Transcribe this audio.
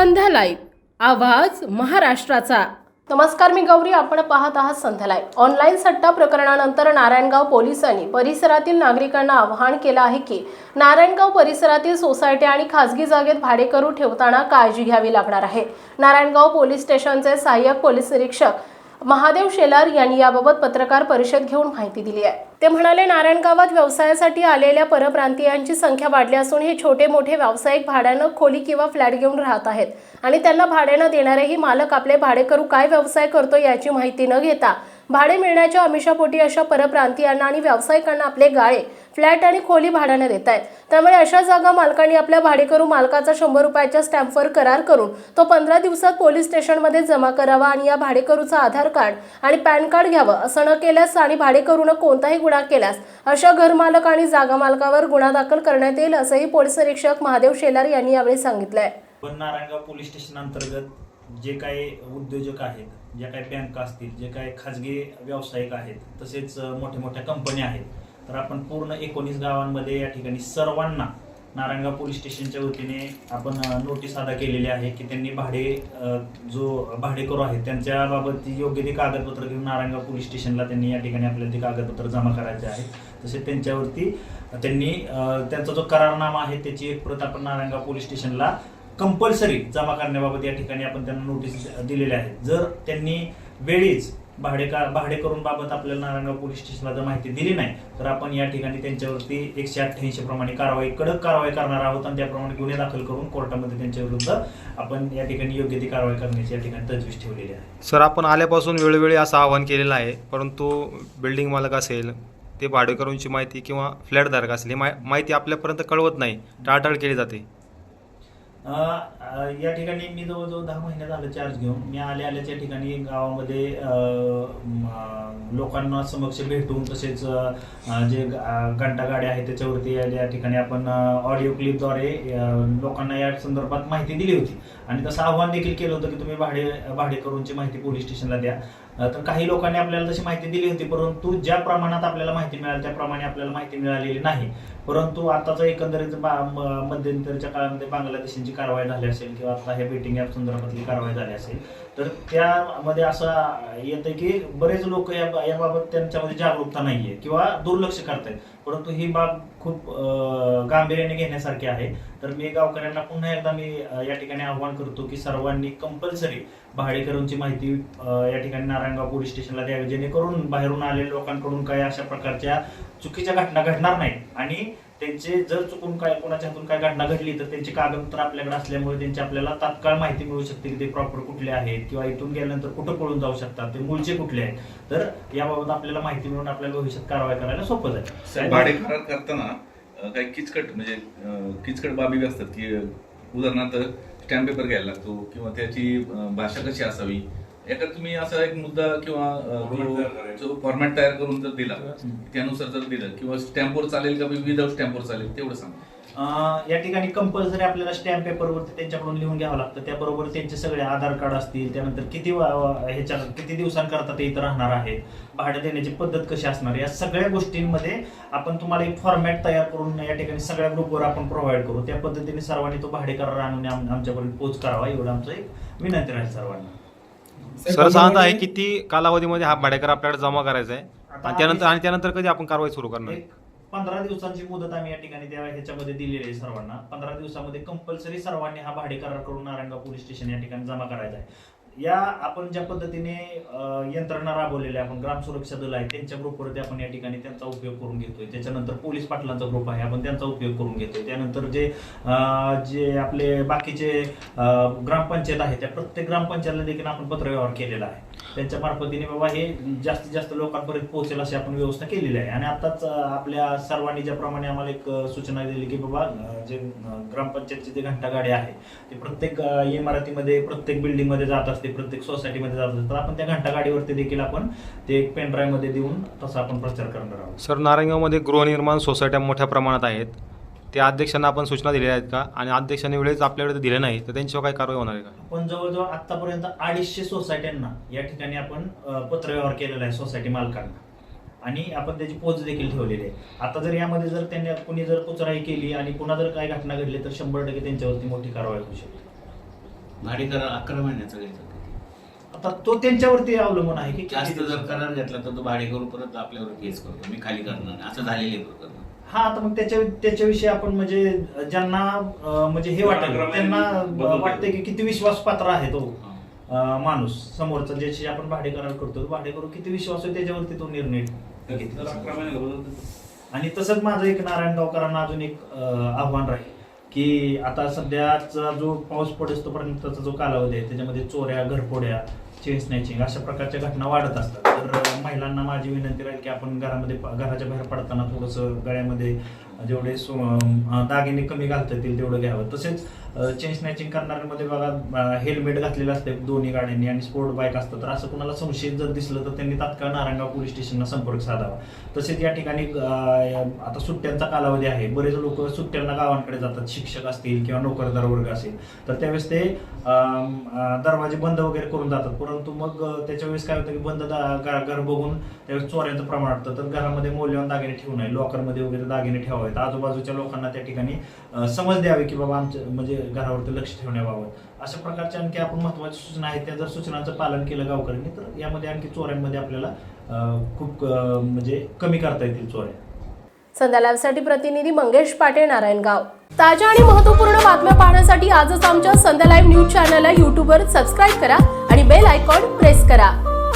संध्या live आवाज महाराष्ट्राचा. नमस्कार मी गौरी. आपण पाहत आहात संध्या लाईव्ह ऑनलाईन सट्टा प्रकरणानंतर नारायणगाव पोलिसांनी परिसरातील नागरिकांना आवाहन केलं आहे की नारायणगाव परिसरातील सोसायटी आणि खासगी जागेत भाडेकरू ठेवताना काळजी घ्यावी लागणार आहे. नारायणगाव पोलीस स्टेशनचे सहाय्यक पोलीस निरीक्षक महादेव शेलार यांनी याबाबत पत्रकार परिषद घेऊन माहिती दिली आहे. ते म्हणाले नारायणगावात व्यवसायासाठी आलेल्या परप्रांतीयांची संख्या वाढली असून हे छोटे मोठे व्यावसायिक भाड्यानं खोली किंवा फ्लॅट घेऊन राहत आहेत आणि त्यांना भाड्यानं देणारेही मालक आपले भाडेकरू काय व्यवसाय करतो याची माहिती न घेता भाडे मिळण्याच्या अमिषापोटी अशा परप्रांतीयांना आणि व्यावसायिकांना आपले गाळे फ्लॅट आणि खोली भाड्यानं देत आहेत. त्यामुळे अशा जागा मालकांनी आपल्या भाडेकरू मालकाचा शंभर रुपयाच्या स्टॅम्पवर करार करून तो पंधरा दिवसात पोलीस स्टेशनमध्ये जमा करावा आणि या भाडेकरूचा आधार कार्ड आणि पॅन कार्ड घ्यावं असं न केल्यास आणि भाडेकरूनं कोणताही गुन्हा केल्यास अशा घरमालक आणि जागा मालकावर गुन्हा दाखल करण्यात येईल असंही पोलीस निरीक्षक महादेव शेलार यांनी यावेळी सांगितलंय. पण नारायणगाव पोलीस स्टेशन अंतर्गत जे काही उद्योजक आहेत ज्या काही बँका असतील जे काही खाजगी व्यावसायिक आहेत तसेच मोठ्या मोठ्या कंपन्या आहेत तर आपण पूर्ण एकोणीस गावांमध्ये या ठिकाणी सर्वांना नारायणगाव पोलीस स्टेशनच्या वतीने आपण नोटीस अदा केलेली आहे की त्यांनी भाडे जो भाडेकरू आहेत त्यांच्याबाबत योग्य ते कागदपत्र घेऊन नारायणगाव पोलीस स्टेशनला त्यांनी या ठिकाणी आपल्याला ते कागदपत्र जमा करायचे आहे. तसेच त्यांच्यावरती त्यांनी त्यांचा जो करारनामा आहे त्याची एक प्रत आपण नारायणगाव पोलीस स्टेशनला कंपल्सरी जमा करण्याबाबत या ठिकाणी आपण त्यांना नोटीस दिलेल्या आहेत. जर त्यांनी वेळीच भाडेकार भाडेकरून बाबत आपल्याला नारायणगाव पोलीस स्टेशनला जर माहिती दिली नाही तर आपण या ठिकाणी त्यांच्यावरती एकशे अठ्ठ्याऐंशी प्रमाणे कारवाई कडक कारवाई करणार आहोत आणि त्याप्रमाणे गुन्हे दाखल करून कोर्टामध्ये त्यांच्याविरुद्ध आपण या ठिकाणी योग्य ती कारवाई करण्याची या ठिकाणी तजवीज ठेवलेली आहे. सर आपण आल्यापासून वेळोवेळी असं आवाहन केलेलं आहे परंतु बिल्डिंग मालक असेल ते भाडेकरूंची माहिती किंवा फ्लॅटधारक असेल ही मा माहिती आपल्यापर्यंत कळवत नाही टाळटाळ केली जाते. या ठिकाणी मी जवळजवळ दहा महिने झालं चार्ज घेऊन. मी आल्या आल्याच्या ठिकाणी गावामध्ये लोकांना समक्ष भेटून तसेच जे घंटा गाड्या आहेत त्याच्यावरती या ठिकाणी आपण ऑडिओ क्लिपद्वारे लोकांना या संदर्भात माहिती दिली होती. आणि तसं आव्हान देखील केलं होतं की तुम्ही भाडे भाडेकरूंची माहिती पोलीस स्टेशनला द्या. तर काही लोकांनी आपल्याला तशी माहिती दिली होती परंतु ज्या प्रमाणात आपल्याला माहिती मिळाली त्याप्रमाणे आपल्याला माहिती मिळालेली नाही. परंतु आताचा एकंदरीत मध्यंतरीच्या काळामध्ये बांगलादेशांची कारवाई झाली असेल किंवा आता हे बेटिंग ॲप संदर्भातली कारवाई झाली असेल तर त्यामध्ये असं येतं की बरेच लोक या याबाबत त्यांच्यामध्ये जागरूकता नाहीये किंवा दुर्लक्ष करतायत. परंतु ही बाब खूप गांभीर्याने घेण्यासारखी आहे. तर मी गावकऱ्यांना पुन्हा एकदा मी या ठिकाणी आव्हान करतो की सर्वांनी कंपल्सरी भाडेकरूंची माहिती या ठिकाणी नारायणगाव पोलीस स्टेशनला द्यावी. जेणेकरून बाहेरून आलेल्या लोकांकडून काही अशा प्रकारच्या चुकीच्या घटना घडणार नाहीत. आणि त्यांचे जर चुकून काय कोणाच्या हातून काय घटना घडली तर त्यांची कागदपत्र आपल्याकडे असल्यामुळे त्यांची आपल्याला तात्काळ माहिती मिळू शकते की ते प्रॉपर कुठले आहेत किंवा इथून गेल्यानंतर कुठं पळून जाऊ शकतात ते मूळचे कुठले आहेत. तर याबाबत आपल्याला माहिती मिळून आपल्याला भविष्यात कारवाई करायला सोपं जाईल. साहेब, भाडे करार करताना काही किचकट म्हणजे किचकट बाबी असतात की उदाहरणार्थ स्टॅम्प पेपर घ्यायला लागतो किंवा त्याची भाषा कशी असावी? एका तुम्ही असा एक मुद्दा किंवा जो- जो फॉर्मॅट तयार करून जर दिला त्यानुसार जर दिलं किंवा स्टॅम्पवर चालेल का विदाऊट स्टॅम्पवर चालेल तेवढं सांगा. अं, या ठिकाणी कंपल्सरी आपल्याला स्टॅम्प पेपरवरती त्यांच्याकडून लिहून घ्यावं लागतं. त्याबरोबर त्यांचे सगळे आधार कार्ड असतील त्यानंतर किती ह्याच्या किती दिवसांकरता ते इथं राहणार आहेत भाडे देण्याची पद्धत कशी असणार या सगळ्या गोष्टींमध्ये आपण तुम्हाला एक फॉर्मॅट तयार करून या ठिकाणी सगळ्या ग्रुपवर आपण प्रोव्हाइड करू. त्या पद्धतीने सर्वांनी तो भाडे करार आणून आम- आमच्यापर्यंत पोच करावा एवढं आमचं एक विनंती राहील सर्वांना. सर सांगत आहे किती कालावधीमध्ये हा भाडेकर आपल्याकडे जमा करायचा आहे. आणि त्यानंतर आणि त्यानंतर कधी आपण कारवाई सुरू करणार एक पंधरा दिवसांची मुदत आम्ही या ठिकाणी त्या ह्याच्यामध्ये दिलेली आहे सर्वांना. पंधरा दिवसामध्ये कंपल्सरी सर्वांनी हा भाडे करार करून नारायणगाव पोलीस स्टेशन या ठिकाणी जमा करायचा आहे. या आपण ज्या पद्धतीने यंत्रणा राबवलेल्या आपण ग्राम सुरक्षा दल आहे त्यांच्या ग्रुपवरती आपण या ठिकाणी त्यांचा उपयोग करून घेतोय. त्याच्यानंतर पोलीस पाटलांचा ग्रुप आहे आपण त्यांचा उपयोग करून घेतोय. त्यानंतर जे जे आपले बाकीचे ग्रामपंचायत आहे त्या प्रत्येक ग्रामपंचायतला देखील आपण पत्रव्यवहार केलेला आहे. त्यांच्या मार्फतीने बाबा हे जास्तीत जास्त लोकांपर्यंत पोहोचेल अशी आपण व्यवस्था केलेली आहे. आणि आताच आपल्या सर्वांनी ज्याप्रमाणे आम्हाला एक सूचना दिली की बाबा जे ग्रामपंचायतची जे घंटागाडी आहे ते प्रत्येक इमारतीमध्ये प्रत्येक बिल्डिंगमध्ये जात असते प्रत्येक सोसायटीमध्ये जात असते. तर आपण त्या घंटागाडीवरती देखील आपण ते एक पेन देऊन तसा आपण प्रचार करणार आहोत. सर नारायणगावमध्ये गृहनिर्माण सोसायट्या मोठ्या प्रमाणात आहेत. त्या अध्यक्षांना आपण सूचना दिल्या आहेत का? आणि अध्यक्षांनी वेळेस आपल्याकडे ते दिले नाही तर त्यांच्यावर काय कारवाई होणार आहे का? आपण जवळजवळ आतापर्यंत अडीचशे सोसायट्यांना या ठिकाणी आपण अं, पत्रव्यवहार केलेला आहे सोसायटी मालकांना. आणि आपण त्याची पोच देखील ठेवलेली आहे. आता जर यामध्ये जर त्यांनी कुणी जर कुचराई केली आणि पुन्हा जर काही घटना घडली तर शंभर टक्के त्यांच्यावरती मोठी कारवाई होऊ शकते. भाडे करार अकरा महिन्याचा घ्यायचा आता तो त्यांच्यावरती अवलंबून आहे की जास्त जर? करार घेतला तर तो भाडे करून परत आपल्यावर केस करतो. मी खाली करणार नाही. असं झालेले प्रकरण. हा आता मग त्याच्या त्याच्याविषयी आपण म्हणजे ज्यांना अं, म्हणजे हे वाटेल अकरा त्यांना वाटतं की किती विश्वासपात्र आहे तो. अं, माणूस समोरचा ज्याची आपण भाडे करार करतो भाडे करू किती विश्वास आहे त्याच्यावरती तो निर्णय घेतला. आणि तसंच माझं एक नारायणगावकरांना अजून एक अं, आव्हान राहील की आता सध्याचा जो पाऊस पडेस तोपर्यंतचा जो कालावधी आहे त्याच्यामध्ये चोऱ्या घरफोड्या चेन स्नॅचिंग अशा प्रकारच्या घटना वाढत असतात. तर महिलांना माझी विनंती राहील की आपण घरामध्ये घराच्या बाहेर पडताना थोडंसं गळ्यामध्ये जेवढे सो- दागिने कमी घालता येतील तेवढं घ्यावं. तसेच चेन स्नॅचिंग करणाऱ्यांमध्ये बघा हेल्मेट घातलेलं असते दोन्ही गाड्यांनी आणि स्पोर्ट बाईक असतं. तर असं कुणाला संशयित जर दिसलं तर त्यांनी तात्काळ नारायणगाव पोलीस स्टेशनला संपर्क साधावा. तसेच या ठिकाणी आता सुट्ट्यांचा कालावधी आहे. बरेच लोक सुट्ट्यांना गावांकडे जातात. शिक्षक असतील किंवा नोकरदार वर्ग असेल. तर त्यावेळेस ते दरवाजे बंद वगैरे करून जातात. परंतु मग त्याच्यावेळेस त्याच्या वेळेस काय होतं की बंद दा- घर घर बघून त्यावेळेस चोऱ्यांचं प्रमाण वाटतं तर घरामध्ये मौल्यवान दागिने ठेवू नये लॉकरमध्ये वगैरे दागिने ठेवावेत. आजूबाजूच्या लोकांना त्या ठिकाणी समज द्यावी की बाबा आमच्या म्हणजे घरावरती लक्ष ठेवण्याबाबत अशा प्रकारच्या आणखी आपण महत्त्वाच्या सूचना आहेत. त्या जर सूचनांचं पालन केलं गावकऱ्यांनी तर यामध्ये आणखी चोऱ्यांमध्ये आपल्याला खूप म्हणजे कमी करता येतील चोऱ्या. संध्या लाईव्हसाठी प्रतिनिधी मंगेश पाटील नारायणगाव. ताज्या आणि महत्त्वपूर्ण बातम्या पाहण्यासाठी आजच आमच्या संध्या लाईव्ह न्यूज चॅनलला यूट्यूबवर सबस्क्राईब करा आणि बेल आयकॉन प्रेस करा.